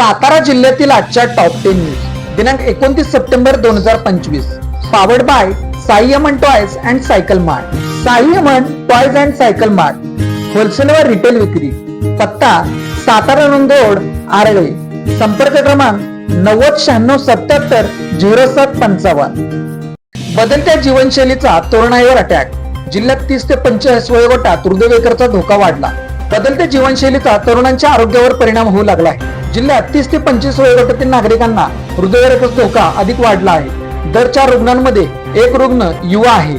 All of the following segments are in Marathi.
सातारा जिल्ह्यातील आजच्या टॉप टेन न्यूज दिनांक एकोणतीस सप्टेंबर दोन हजार पंचवीस. Powered by Saiyaman toys and cycle mart Saiyaman toys and cycle mart wholesale व रिटेल विक्री. पत्ता सातारा रोड आरळे संपर्क क्रमांक नव्वद शहाण्णव सत्याहत्तर झिरो सात पंचावन्न. बदलत्या जीवनशैलीचा तोरणाईवर अटॅक जिल्ह्यात तीस ते पंचेचाळीस वयोगटात हृदयवेकरचा धोका वाढला. बदलत्या जीवनशैलीचा तरुणांच्या आरोग्यावर परिणाम होऊ लागला आहे. जिल्ह्यात तीस ते पंचवीस वयोगटातील नागरिकांना हृदयविकाराचा धोका अधिक वाढला आहे. दर चार रुग्णांमध्ये एक रुग्ण युवा आहे.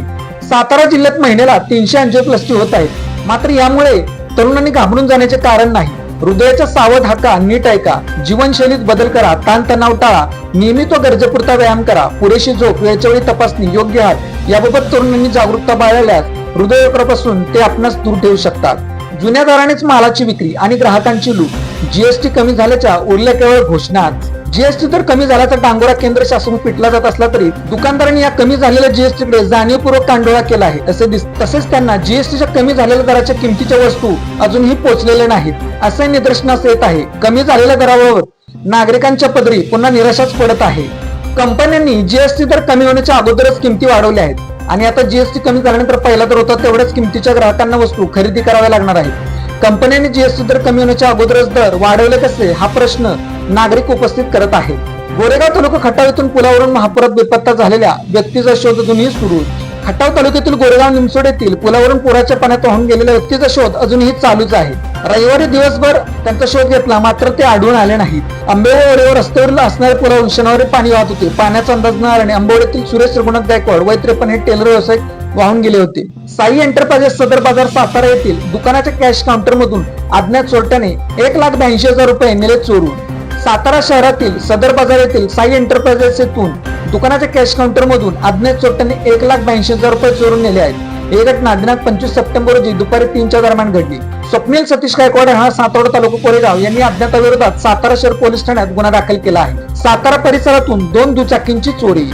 सातारा जिल्ह्यात महिन्याला तीनशे अंजिओप्लास्टी होत आहेत. मात्र यामुळे तरुणांनी घाबरून जाण्याचे कारण नाही. हृदयाचा सावध हाका नीट ऐका जीवनशैलीत बदल करा ताणतणाव टाळा नियमित व गरजेपुरता व्यायाम करा पुरेशी झोप वेळच्या वेळी तपासणी योग्य आहात याबाबत तरुणांनी जागरूकता बाळगल्यास हृदयरोगापासून ते आपणास दूर ठेवू शकतात. जुन्या दरानेच मालाची विक्री आणि ग्राहकांची लूट. जीएसटी कमी झाल्याच्या उरल्या केवळ घोषणाच जीएसटी तर कमी झाल्याचा डांगोरा केंद्र शासन पिटला जात असला तरी दुकानदारांनी या कमी झालेल्या जीएसटी कडे जाणीवपूर्वक कांडोळा केला आहे. असे दिस तसेच त्यांना जीएसटीच्या कमी झालेल्या दराच्या किमतीच्या वस्तू अजूनही पोहोचलेल्या नाहीत असे निदर्शनास येत आहे. कमी झालेल्या दरावर नागरिकांच्या पदरी पुन्हा निराशाच पडत आहे. कंपन्यांनी जीएसटी दर कमी होण्याच्या अगोदरच किमती वाढवल्या आहेत. आणि आता जीएसटी कमी झाल्यानंतर पहिला दर होता तेवढ्याच किमतीच्या ग्राहकांना वस्तू खरेदी कराव्या लागणार आहेत. कंपन्यांनी जीएसटी दर कमी होण्याच्या अगोदरच दर वाढवले कसे हा प्रश्न नागरिक उपस्थित करत आहे गोरेगाव तालुका खटाव येथून पुलावरून महापुरात बेपत्ता झालेल्या व्यक्तीचा शोध अजूनही सुरू. खटाव तालुक्यातील गोरेगाव निमसोड येथील पुलावरून पुराच्या पाण्यात वाहून गेलेल्या व्यक्तीचा शोध अजूनही चालूच आहे. रविवारी दिवसभर त्यांचा शोध घेतला मात्र ते आढळून आले नाहीत. आंबेवाडीवर रस्त्यावर असणारे पुलावरून शनिवारी पाणी वाहत होते. पाण्याचा अंदाज न आल्याने आंबेवाडीतील सुरेश रघुनाथ गायकवाड वय त्रेपन्न हे टेलर व्यावसायिक वाहून गेले होते. साई एंटरप्राइजेस सदर बाजार सातारा येथील दुकानाच्या कॅश काउंटर मधून अज्ञात चोरट्याने एक लाख ब्याऐंशी हजार रुपये नेले चोरून. सातारा शहरातील सदर बाजार येथील साई एंटरप्राइजेस येथून दुकानाच्या कॅश काउंटर मधून अज्ञात चोरट्याने एक लाख ब्याऐंशी हजार रुपये चोरून नेले आहेत. ही घटना दिनांक पंचवीस सप्टेंबर रोजी दुपारी तीनच्या दरम्यान घडली. स्वप्नील सतीश गायकवाड हा सातारा तालुका कोरेगाव यांनी अज्ञाताविरोधात सातारा शहर पोलीस ठाण्यात गुन्हा दाखल केला आहे. सातारा परिसरातून दोन दुचाकींची चोरी.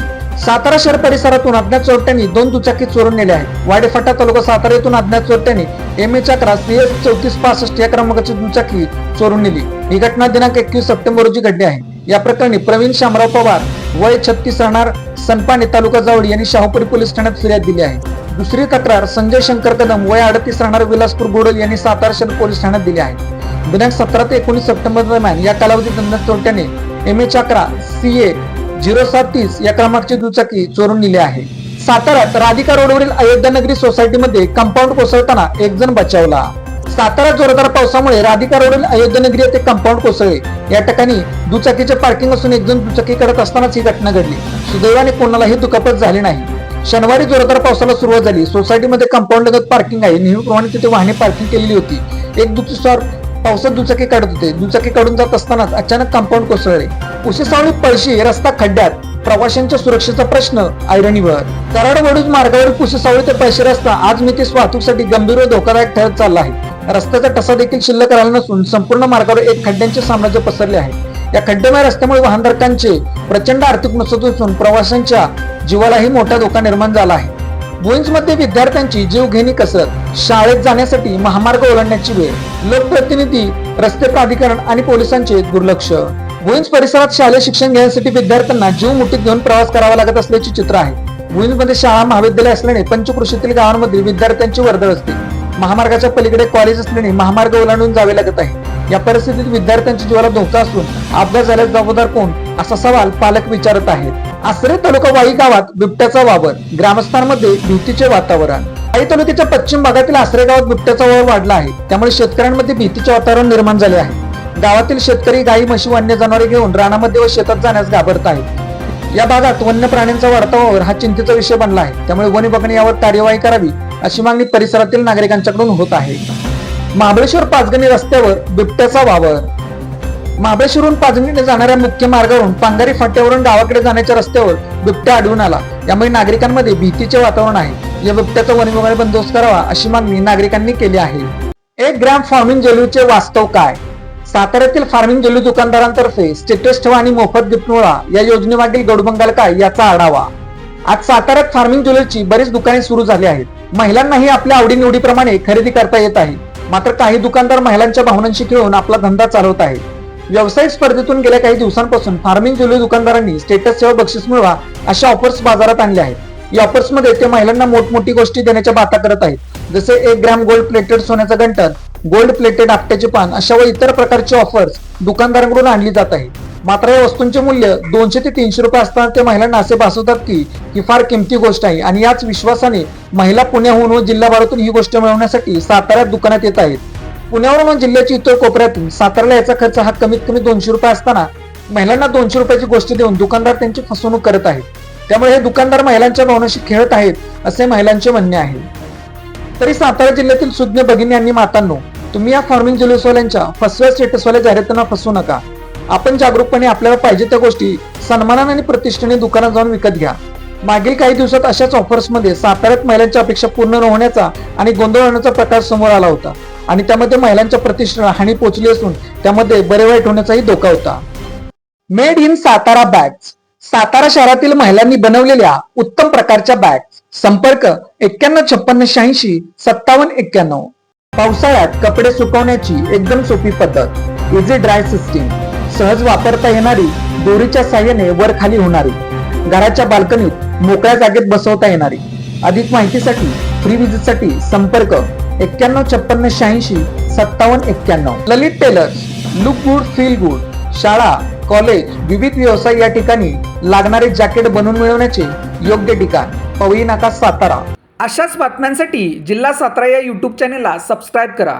सातारा शहर परिसरातून अज्ञात चोरट्यांनी दोन दुचाकी चोरून नेल्या आहेत. वाडेफाटा तालुका सातारा येथून अज्ञात चोरट्यांनी एम एच अकरा सी एस चौतीस पासष्ट या क्रमांकाची दुचाकी चोरून नेली. ही घटना दिनांक एकवीस सप्टेंबर रोजी घडली आहे. या प्रकरणी प्रवीण शामराव पवार वय छत्तीस राहणार सनपाणे तालुका जावडी यांनी शाहूपुरी पोलीस ठाण्यात फिर्याद दिली आहे. दुसरी तक्रार संजय शंकर कदम वय अडतीस राहणार विलासपूर गोडल यांनी सातारा शहर पोलीस ठाण्यात दिली आहे. दिनांक सतरा ते एकोणीस सप्टेंबर दरम्यान या कालावधीत अज्ञात चोरट्याने एम ए अकरा सी ए झिरो सात तीस या क्रमांकची दुचाकी चोरून नेली आहे. साताऱ्यात राधिका रोडवरील अयोध्या नगरी सोसायटीमध्ये कंपाऊंड कोसळताना एक जण बचावला. सातारा जोरदार पावसामुळे राधिका रोडील अयोध्या नगरी येथे कंपाऊंड कोसळले. या ठिकाणी दुचाकीचे पार्किंग असून एक जण दुचाकी करत असतानाच ही घटना घडली. सुदैवाने कोणालाही दुखापत झाली नाही. शनिवारी जोरदार पावसाला सुरुवात झाली. सोसायटीमध्ये कंपाऊंड लगत पार्किंग आहे. नेहमीप्रमाणे तिथे वाहने पार्किंग केलेली होती. एक दुचार पावसात दुचाकी काढत होते. दुचाकी काढून जात असतानाच अचानक कंपाऊंड कोसळले. उशिसावळी पळशी रस्ता खड्ड्यात प्रवाशांच्या सुरक्षेचा प्रश्न ऐरणीवर. कराड वडूज मार्गावरील पुसेसावळी ते पैसे रस्ता आज मितीस वाहतूकसाठी गंभीर व धोकादायक ठरत चालला आहे. रस्त्याचा टसा देखील शिल्लक राहिला नसून संपूर्ण मार्गावर एक खड्ड्यांचे साम्राज्य पसरले आहे. या खड्डेमय रस्त्यामुळे वाहनधारकांचे प्रचंड आर्थिक नुकसान असून प्रवाशांच्या जीवालाही मोठा धोका निर्माण झाला आहे. बुईन्समध्ये विद्यार्थ्यांची जीवघेणी कसरत शाळेत जाण्यासाठी महामार्ग ओलांडण्याची वेळ लोकप्रतिनिधी रस्ते प्राधिकरण आणि पोलिसांचे दुर्लक्ष. बुईन्स परिसरात शालेय शिक्षण घेण्यासाठी विद्यार्थ्यांना जीव मुठीत घेऊन प्रवास करावा लागत असल्याचे चित्र आहे. बुईन्स शाळा महाविद्यालय असल्याने पंचकृषीतील गावांमध्ये विद्यार्थ्यांची वर्दळ असते. महामार्गाच्या पलीकडे कॉलेज असल्याने महामार्ग ओलांडून जावे लागत आहे. या परिस्थितीत विद्यार्थ्यांच्या जीवाला धोका असून अपघात झाल्यास जबाबदार कोण? असा सवाल पालक विचारत आहेत. आसरे तालुका वाई गावात बिबट्याचा वावर ग्रामस्थांमध्ये भीतीचे वातावरण. वाई तालुक्याच्या पश्चिम भागातील आसरे गावात बिबट्याचा वावर वाढला आहे. त्यामुळे शेतकऱ्यांमध्ये भीतीचे वातावरण निर्माण झाले आहे. गावातील शेतकरी गाई म्हशी वन्य जनावरे घेऊन रानामध्ये व शेतात जाण्यास घाबरत आहेत. या भागात वन्य प्राण्यांचा वाढता वावर हा चिंतेचा विषय बनला आहे. त्यामुळे वन विभागाने यावर कार्यवाही करावी. अशी मागणी परिसरातील नागरिकांच्याकडून होत आहे. महाबळेश्वर पाचगणी रस्त्यावर बिबट्याचा वावर. महाबळेश्वरहून पाचगणीने जाणाऱ्या मुख्य मार्गावरून पांगारी फाट्यावरून गावाकडे जाण्याच्या रस्त्यावर बिबट्या आढळून आला. यामुळे नागरिकांमध्ये भीतीचे वातावरण आहे. या बिबट्याचा वन बंदोबस्त करावा अशी मागणी नागरिकांनी केली आहे. एक ग्रॅम फार्मिंग जेलूचे वास्तव काय? साताऱ्यातील फार्मिंग जेलू दुकानदारांतर्फे स्टेटस ठेवा आणि मोफत गिफ्ट या योजनेमागील गडबंगाल काय याचा आढावा. आज साताऱ्यात फार्मिंग ज्वेलरीची बरीच दुकाने सुरू झाली आहेत. महिलांनाही आपल्या आवडीनिवडीप्रमाणे खरेदी करता येत आहे. मात्र काही दुकानदार महिलांच्या भावनांशी खेळून आपला धंदा चालवत आहे व्यावसायिक स्पर्धेतून गेल्या काही दिवसांपासून फार्मिंग ज्वेलरी दुकानदारांनी स्टेटस सेवा बक्षीस मिळवा अशा ऑफर्स बाजारात आणल्या आहेत. या ऑफर्समध्ये ते महिलांना मोठमोठी गोष्टी देण्याच्या बाता करत आहेत. जसे एक ग्रॅम गोल्ड प्लेटेड सोन्याचा गंटर गोल्ड प्लेटेड आपट्याचे पान अशा व इतर प्रकारचे ऑफर्स दुकानदारांकडून आणली जात आहे मात्र या वस्तूंचे मूल्य दोनशे ते तीनशे रुपये असताना ते महिलांना असे भासवतात की ही फार किमती गोष्ट आहे. आणि याच विश्वासाने महिला पुण्याहून व जिल्हाभरातून ही गोष्ट मिळवण्यासाठी साताऱ्यात दुकानात येत आहेत. पुण्यावरून व जिल्ह्याच्या इतर कोपऱ्यातून साताऱ्याला याचा खर्च हा कमीत कमी दोनशे रुपये असताना महिलांना दोनशे रुपयाची गोष्ट देऊन दुकानदार त्यांची फसवणूक करत आहेत. त्यामुळे हे दुकानदार महिलांच्या भावनाशी खेळत आहेत असे महिलांचे म्हणणे आहे. तरी सातारा जिल्ह्यातील सुज्ञ भगिनी आणि मातांनो तुम्ही या फार्मिंग ज्वेलर्सवाल्यांच्या फसव्या स्टेटसवाल्या जाहिरातींना फसवू नका. आपण जागरूकपणे आपल्याला पाहिजे त्या गोष्टी सन्मानाने आणि प्रतिष्ठेने दुकानात जाऊन विकत घ्या. मागील काही दिवसात अशाच ऑफर्समध्ये साताऱ्यात महिलांच्या अपेक्षा पूर्ण न होण्याचा आणि गोंधळ होण्याचा प्रकार समोर आला होता. आणि त्यामध्ये महिलांच्या प्रतिष्ठेला हानी पोहोचली असून त्यामध्ये बरे वाईट होण्याचाही धोका होता. Made in Satara bags. Satara शहरातील महिलांनी बनवलेल्या उत्तम प्रकारच्या बॅग्स. संपर्क एक्क्याण्णव छप्पन्न शहाऐंशी सत्तावन्न एक्क्याण्णव. पावसाळ्यात कपडे सुकवण्याची एकदम सोपी पद्धत. इझी ड्राय सिस्टीम सहज वापरता येणारी दोरीच्या साह्याने वर खाली होणारी घराच्या बाल्कनीत मोकळ्या जागेत बसवता येणारी. अधिक माहितीसाठी फ्री विजिटसाठी संपर्क एक्क्याण्णव छप्पन्न शहाऐंशी सत्तावन्न एक्क्याण्णव. Lalit tailors look good feel good शाळा कॉलेज विविध व्यवसाय या ठिकाणी लागणारे जॅकेट बनवून मिळवण्याचे योग्य ठिकाण पवई नाका सातारा. अशाच बातम्यांसाठी जिल्हा सातारा या यूट्यूब चॅनेलला सबस्क्राईब करा.